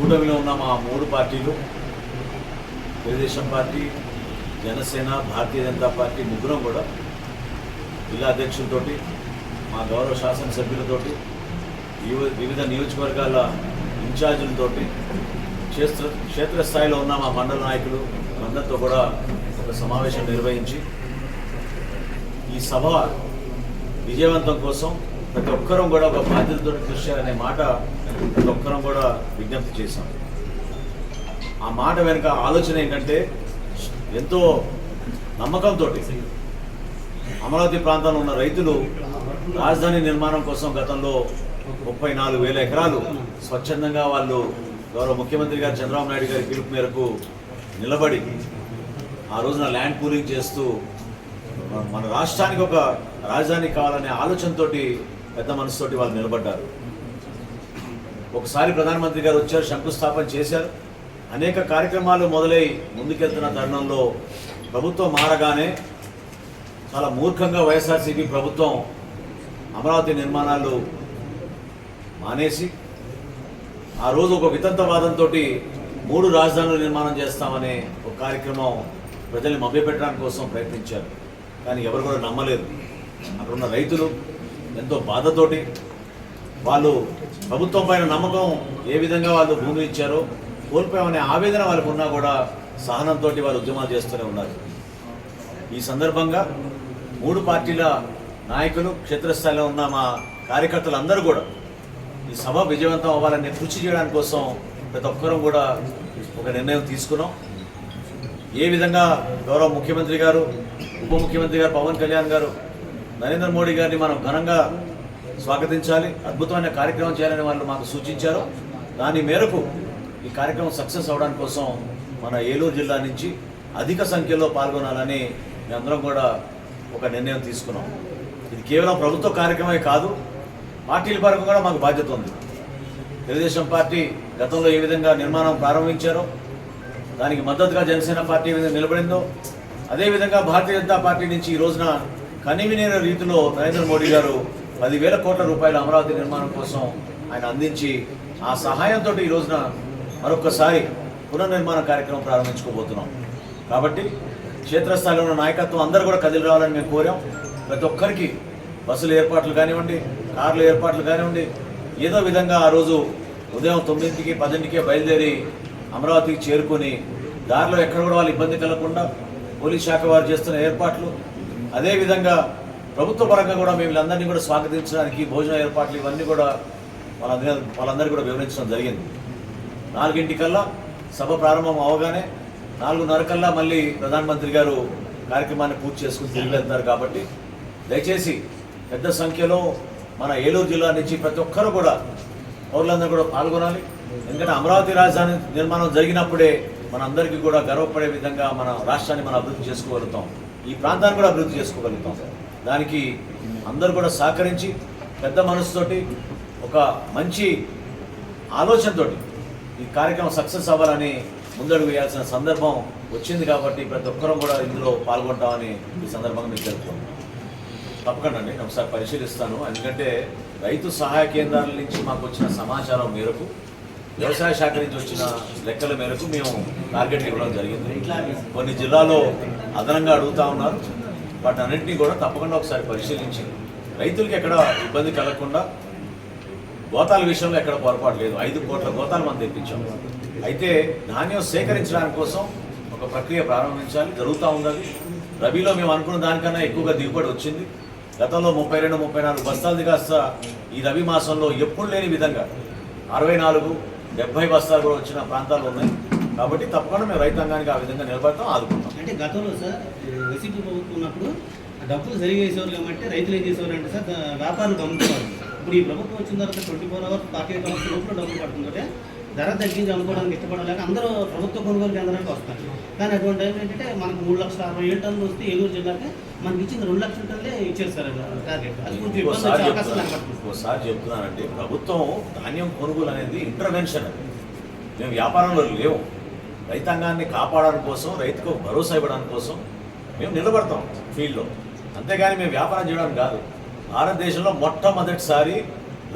కూటమిలో ఉన్న మా మూడు పార్టీలు తెలుగుదేశం పార్టీ జనసేన భారతీయ జనతా పార్టీ ముగ్గురం కూడా జిల్లా అధ్యక్షులతోటి మా గౌరవ శాసనసభ్యులతో వివిధ నియోజకవర్గాల ఇన్ఛార్జులతో క్షేత్ర క్షేత్రస్థాయిలో ఉన్న మా మండల నాయకులు అందరితో కూడా ఒక సమావేశం నిర్వహించి ఈ సభ విజయవంతం కోసం ప్రతి ఒక్కరూ కూడా ఒక బాధ్యతతో కృషి అనే మాట ప్రతి ఒక్కరం కూడా విజ్ఞప్తి చేశాం. ఆ మాట వెనుక ఆలోచన ఏంటంటే ఎంతో నమ్మకంతో అమరావతి ప్రాంతంలో ఉన్న రైతులు రాజధాని నిర్మాణం కోసం గతంలో ముప్పై నాలుగు వేల ఎకరాలు స్వచ్ఛందంగా వాళ్ళు గౌరవ ముఖ్యమంత్రి గారు చంద్రబాబు నాయుడు గారి పిలుపు మేరకు నిలబడి ఆ రోజున ల్యాండ్ పూలింగ్ చేస్తూ మన- మన రాష్ట్రానికి ఒక రాజధాని కావాలనే ఆలోచనతోటి పెద్ద మనసుతోటి వాళ్ళు నిలబడ్డారు. ఒకసారి ప్రధానమంత్రి గారు వచ్చారు శంకుస్థాపన చేశారు. అనేక కార్యక్రమాలు మొదలై ముందుకెళ్తున్న తరుణంలో ప్రభుత్వం మారగానే చాలా మూర్ఖంగా వైఎస్ఆర్సీపీ ప్రభుత్వం అమరావతి నిర్మాణాలు మానేసి ఆ రోజు ఒక వితంతవాదంతో మూడు రాజధానులు నిర్మాణం చేస్తామనే ఒక కార్యక్రమం ప్రజల్ని మభ్యపెట్టడానికి కోసం ప్రయత్నించారు. కానీ ఎవరు కూడా నమ్మలేదు. అక్కడ ఉన్న రైతులు ఎంతో బాధతోటి వాళ్ళు ప్రభుత్వం పైన నమ్మకం ఏ విధంగా వాళ్ళు భూమి ఇచ్చారో కోల్పోయామనే ఆవేదన వాళ్ళకు ఉన్నా కూడా సహనంతో వాళ్ళు ఉద్యమాలు చేస్తూనే ఉన్నారు. ఈ సందర్భంగా మూడు పార్టీల నాయకులు క్షేత్రస్థాయిలో ఉన్న మా కార్యకర్తలు అందరూ కూడా ఈ సభ విజయవంతం అవ్వాలని కృషి చేయడానికి కోసం ప్రతి ఒక్కరూ కూడా ఒక నిర్ణయం తీసుకున్నాం. ఏ విధంగా గౌరవ ముఖ్యమంత్రి గారు ఉప ముఖ్యమంత్రి గారు పవన్ కళ్యాణ్ గారు నరేంద్ర మోడీ గారిని మనం ఘనంగా స్వాగతించాలి. అద్భుతమైన కార్యక్రమం చేయాలని వాళ్ళు మాకు సూచించారు. దాని మేరకు ఈ కార్యక్రమం సక్సెస్ అవడానికి కోసం మన ఏలూరు జిల్లా నుంచి అధిక సంఖ్యలో పాల్గొనాలని మేమందరం కూడా ఒక నిర్ణయం తీసుకున్నాం. ఇది కేవలం ప్రభుత్వ కార్యక్రమమే కాదు పార్టీల పరంగా కూడా మాకు బాధ్యత ఉంది. తెలుగుదేశం పార్టీ గతంలో ఏ విధంగా నిర్మాణం ప్రారంభించారో దానికి మద్దతుగా జనసేన పార్టీ ఏ నిలబడిందో అదేవిధంగా భారతీయ జనతా పార్టీ నుంచి ఈ రోజున కనివినేర రీతిలో నరేంద్ర మోడీ గారు పదివేల కోట్ల రూపాయల అమరావతి నిర్మాణం కోసం ఆయన అందించి ఆ సహాయంతో ఈ రోజున మరొకసారి పునర్నిర్మాణ కార్యక్రమం ప్రారంభించుకోబోతున్నాం. కాబట్టి క్షేత్రస్థాయిలో ఉన్న నాయకత్వం అందరూ కూడా కదిలి రావాలని మేము కోరాం. ప్రతి ఒక్కరికి బస్సుల ఏర్పాట్లు కానివ్వండి కార్ల ఏర్పాట్లు కానివ్వండి ఏదో విధంగా ఆ రోజు ఉదయం తొమ్మిదింటికి పదింటికి బయలుదేరి అమరావతికి చేరుకొని దారిలో ఎక్కడ కూడా వాళ్ళు ఇబ్బంది కలగకుండా పోలీస్ శాఖ వారు చేస్తున్న ఏర్పాట్లు అదేవిధంగా ప్రభుత్వ పరంగా కూడా మేము వీళ్ళందరినీ కూడా స్వాగతించడానికి భోజన ఏర్పాట్లు ఇవన్నీ కూడా వాళ్ళందరి వాళ్ళందరికీ కూడా వివరించడం జరిగింది. నాలుగింటికల్లా సభ ప్రారంభం అవగానే నాలుగున్నర కల్లా మళ్ళీ ప్రధానమంత్రి గారు కార్యక్రమాన్ని పూర్తి చేసుకుని తిరిగి వెళ్తారు కాబట్టి దయచేసి పెద్ద సంఖ్యలో మన ఏలూరు జిల్లా నుంచి ప్రతి ఒక్కరు కూడా పౌరులందరూ కూడా పాల్గొనాలి. ఎందుకంటే అమరావతి రాజధాని నిర్మాణం జరిగినప్పుడే మనందరికీ కూడా గర్వపడే విధంగా మన రాష్ట్రాన్ని మనం అభివృద్ధి చేసుకోగలుగుతాం. ఈ ప్రాంతాన్ని కూడా అభివృద్ధి చేసుకోగలుగుతాం. దానికి అందరూ కూడా సహకరించి పెద్ద మనసుతోటి ఒక మంచి ఆలోచనతోటి ఈ కార్యక్రమం సక్సెస్ అవ్వాలని ముందడుగు వేయాల్సిన సందర్భం వచ్చింది కాబట్టి ప్రతి ఒక్కరూ కూడా ఇందులో పాల్గొంటామని ఈ సందర్భంగా మీకు తెలుపుతాం తప్పకుండా అండి నేను ఒకసారి పరిశీలిస్తాను. ఎందుకంటే రైతు సహాయ కేంద్రాల నుంచి మాకు వచ్చిన సమాచారం మేరకు వ్యవసాయ శాఖ నుంచి వచ్చిన లెక్కల మేరకు మేము టార్గెట్ ఇవ్వడం జరిగింది. కొన్ని జిల్లాలో అదనంగా అడుగుతా ఉన్నారు. వాటన్నింటినీ కూడా తప్పకుండా ఒకసారి పరిశీలించి రైతులకి ఎక్కడ ఇబ్బంది కలగకుండా గోతాల విషయంలో ఎక్కడ పొరపాటు లేదు. ఐదు కోట్ల గోతాలు మనం తెప్పించాం. అయితే ధాన్యం సేకరించడానికి కోసం ఒక ప్రక్రియ ప్రారంభించాలి. జరుగుతూ ఉన్నది. రబీలో మేము అనుకున్న దానికన్నా ఎక్కువగా దిగుబడి వచ్చింది. గతంలో ముప్పై రెండు ముప్పై నాలుగు బస్తాలది కాస్త ఈ రబీ మాసంలో ఎప్పుడు లేని విధంగా అరవై నాలుగు డెబ్బై బస్తాలు కూడా వచ్చిన ప్రాంతాలు ఉన్నాయి. కాబట్టి తప్పకుండా మేము రైతాంగానికి ఆ విధంగా నిలబడతాం ఆదుకుంటాం. అంటే గతంలో సార్ వైసీపీ ప్రభుత్వం ఉన్నప్పుడు డబ్బులు సరిగా వేసేవారు కాబట్టి రైతులు ఏం చేసేవారు అంటే సార్ వ్యాపారులు అమ్ముకోవాలి ఇప్పుడు ఈ ప్రభుత్వం వచ్చిన తర్వాత twenty four hours forty eight hours లోపల డబ్బులు పడుతుందంటే ధర తగ్గించి అమ్ముకోవడానికి ఇష్టపడలేక అందరూ ప్రభుత్వ కొనుగోలు కేంద్రానికి వస్తారు. కానీ అటువంటి టైం ఏంటంటే మనకు మూడు లక్షల అరవై ఏడు టన్నులు వస్తే ఏలూరు జిల్లాకి మనకి ఇచ్చింది రెండు లక్షల టన్నులే ఇచ్చారు సార్ టార్గెట్ అది కొంచెం ఇంకోసారి చెప్తున్నానండి. ప్రభుత్వం ధాన్యం కొనుగోలు అనేది ఇంటర్వెన్షన్ మేము వ్యాపారంలో లేవు. రైతాంగాన్ని కాపాడడం కోసం రైతుకు భరోసా ఇవ్వడం కోసం మేము నిలబడతాం ఫీల్డ్లో. అంతేగాని మేము వ్యాపారం చేయడం కాదు. భారతదేశంలో మొట్టమొదటిసారి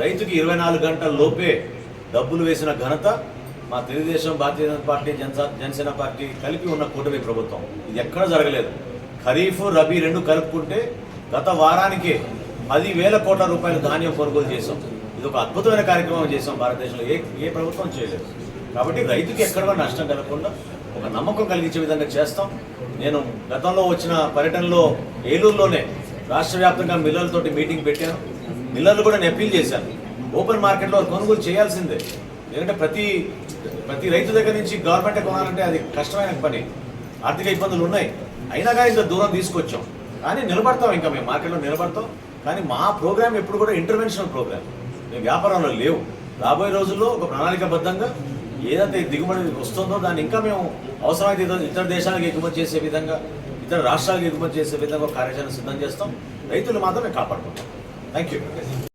రైతుకి ఇరవై నాలుగు గంటల లోపే డబ్బులు వేసిన ఘనత మా తెలుగుదేశం భారతీయ జనతా పార్టీ జనస జనసేన పార్టీ కలిపి ఉన్న కూటమి ప్రభుత్వం. ఇది ఎక్కడ జరగలేదు. ఖరీఫ్ రబీ రెండు కలుపుకుంటే గత వారానికే పదివేల కోట్ల రూపాయల ధాన్యం కొనుగోలు చేశాం. ఇది ఒక అద్భుతమైన కార్యక్రమం చేశాం భారతదేశంలో. ఏ ఏ ప్రభుత్వం చేయలేదు. కాబట్టి రైతుకి ఎక్కడ కూడా నష్టం కలగకుండా ఒక నమ్మకం కలిగించే విధంగా చేస్తాం. నేను గతంలో వచ్చిన పర్యటనలో ఏలూరులోనే రాష్ట్ర వ్యాప్తంగా మిల్లర్లతో మీటింగ్ పెట్టాను. మిల్లర్లు కూడా నేను అప్పీల్ చేశాను. ఓపెన్ మార్కెట్లో కొనుగోలు చేయాల్సిందే. ఎందుకంటే ప్రతి ప్రతి రైతు దగ్గర నుంచి గవర్నమెంట్ కొనాలంటే అది కష్టమైన పని. ఆర్థిక ఇబ్బందులు ఉన్నాయి. అయినా కానీ ఇంత దూరం తీసుకొచ్చాం. కానీ నిలబడతాం ఇంకా మేము. మార్కెట్లో నిలబడతాం. కానీ మా ప్రోగ్రామ్ ఎప్పుడు కూడా ఇంటర్వెన్షనల్ ప్రోగ్రామ్. మేము వ్యాపారంలో లేవు. రాబోయే రోజుల్లో ఒక ప్రణాళికబద్ధంగా ఏదైతే దిగుబడి వస్తుందో దాన్ని ఇంకా మేము అవసరమైతే ఇతర ఇతర దేశాలకు ఎగుమతి చేసే విధంగా ఇతర రాష్ట్రాలకు ఎగుమతి చేసే విధంగా కార్యాచరణ సిద్ధం చేస్తాం. రైతులు మాత్రమే కాపాడుకుంటాం. Thank you